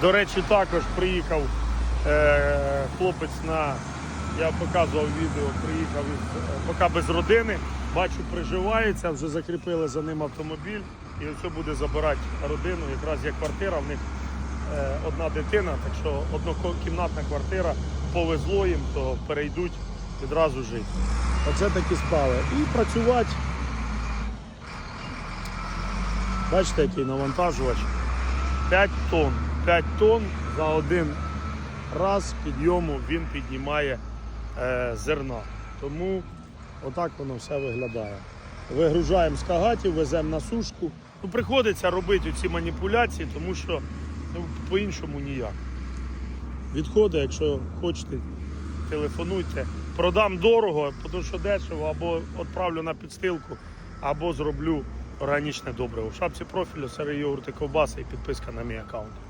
До речі, також приїхав е, хлопець на, я показував відео, приїхав із, е, поки без родини. Бачу, приживається, вже закріпили за ним автомобіль. І оце буде забирати родину. Якраз є квартира, в них е, одна дитина, так що однокімнатна квартира, повезло їм, то перейдуть відразу жити. Оце такі справи. І працювати. Бачите, який навантажувач. 5 тонн. 5 тонн за один раз підйому він піднімає е, зерна. Тому отак воно все виглядає. Вигружаємо з кагатів, веземо на сушку. Ну, приходиться робити ці маніпуляції, тому що ну, по-іншому ніяк. Відходи, якщо хочете, телефонуйте. Продам дорого, тому що дешево, або відправлю на підстилку, або зроблю органічне добриво. В шапці профілю серед йогурти ковбаси і підписка на мій аккаунт.